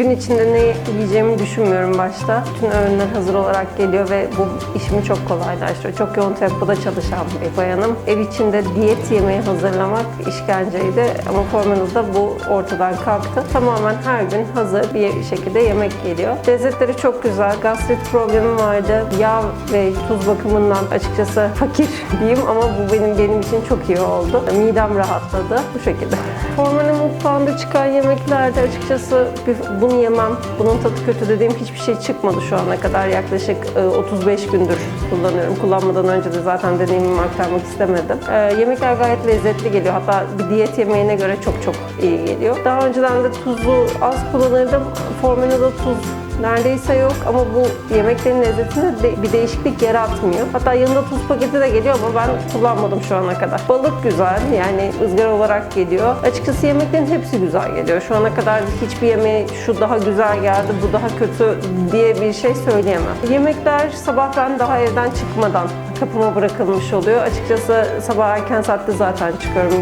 Gün içinde ne yiyeceğimi düşünmüyorum başta. Bütün öğünler hazır olarak geliyor ve bu işimi çok kolaylaştırıyor. Çok yoğun tempoda çalışan bir bayanım. Ev içinde diyet yemeği hazırlamak işkenceydi ama Formenoz'da bu ortadan kalktı. Tamamen her gün hazır bir şekilde yemek geliyor. Lezzetleri çok güzel. Gastrit problemim vardı. Yağ ve tuz bakımından açıkçası fakir diyeyim ama bu benim benim için çok iyi oldu. Midem rahatladı bu şekilde. Formanın mutfağında çıkan yemeklerde açıkçası bir- bunu yemem, bunun tadı kötü dediğim hiçbir şey çıkmadı şu ana kadar. Yaklaşık e, 35 gündür kullanıyorum. Kullanmadan önce de zaten deneyimimi aktarmak istemedim. E, Yemekler gayet lezzetli geliyor. Hatta bir diyet yemeğine göre çok çok iyi geliyor. Daha önceden de tuzu az kullanırdım. Formenada tuz neredeyse yok ama bu yemeklerin lezzetinde de bir değişiklik yaratmıyor. Hatta yanında tuz paketi de geliyor ama ben kullanmadım şu ana kadar. Balık güzel yani ızgara olarak geliyor. Açıkçası yemeklerin hepsi güzel geliyor. Şu ana kadar hiçbir yemeği şu daha güzel geldi, bu daha kötü diye bir şey söyleyemem. Yemekler sabah ben daha evden çıkmadan kapıma bırakılmış oluyor. Açıkçası sabah erken saatte zaten çıkıyorum.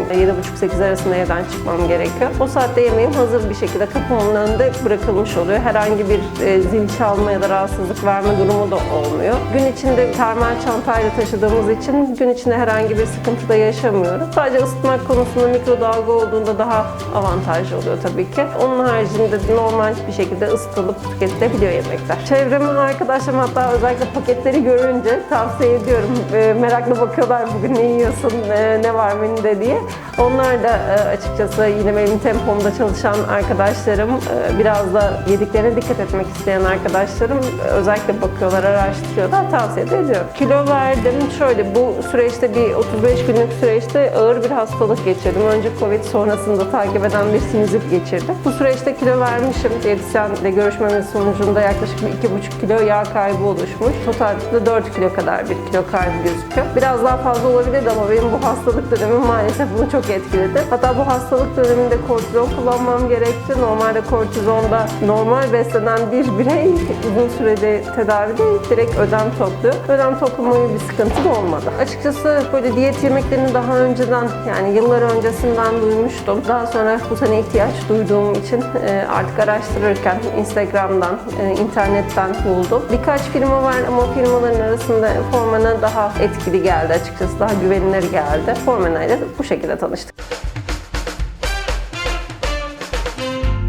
7.30-8 arasında evden çıkmam gerekiyor. O saatte yemeğim hazır bir şekilde kapımın önünde bırakılmış oluyor. Herhangi bir e, zil çalma ya da rahatsızlık verme durumu da olmuyor. Gün içinde termal çantayla taşıdığımız için gün içinde herhangi bir sıkıntı da yaşamıyoruz. Sadece ısıtmak konusunda mikrodalga olduğunda daha avantajlı oluyor tabii ki. Onun haricinde de normal bir şekilde ısıtılıp tüketilebiliyor yemekler. Çevremin arkadaşlarım hatta özellikle paketleri görünce tavsiye ediyorum. E, merakla bakıyorlar bugün ne yiyorsun, e, ne var menüde diye. Onlar da e, açıkçası yine benim tempomda çalışan arkadaşlarım, biraz da yediklerine dikkat etmek isteyen arkadaşlarım özellikle bakıyorlar, araştırıyorlar, tavsiye ediyorum. Kilo verdim. Şöyle bu süreçte bir 35 günlük süreçte ağır bir hastalık geçirdim. Önce Covid sonrasında takip eden bir sinüzit geçirdim. Bu süreçte kilo vermişim. Diyetisyenle görüşmemiz sonucunda yaklaşık bir 2,5 kilo yağ kaybı oluşmuş. Totalde 4 kilo kadar bir kilo kaybı gözüküyor. Biraz daha fazla olabilirdi ama benim bu hastalık dönemim maalesef bunu çok etkiledi. Hatta bu hastalık döneminde kortizon kullanmam gerekti. Normalde kortizonda normal beslenen bir birey uzun sürede tedavide direkt ödem topluyor. Ödem toplama gibi bir sıkıntı da olmadı. Açıkçası böyle diyet yemeklerini daha önceden yani yıllar öncesinden duymuştum. Daha sonra bu sene ihtiyaç duyduğum için e, artık araştırırken Instagram'dan, e, internetten buldum. Birkaç firma var ama firmaların arasında Formana daha etkili geldi açıkçası. Daha güvenilir geldi. Formana ile bu şekilde tanıştık.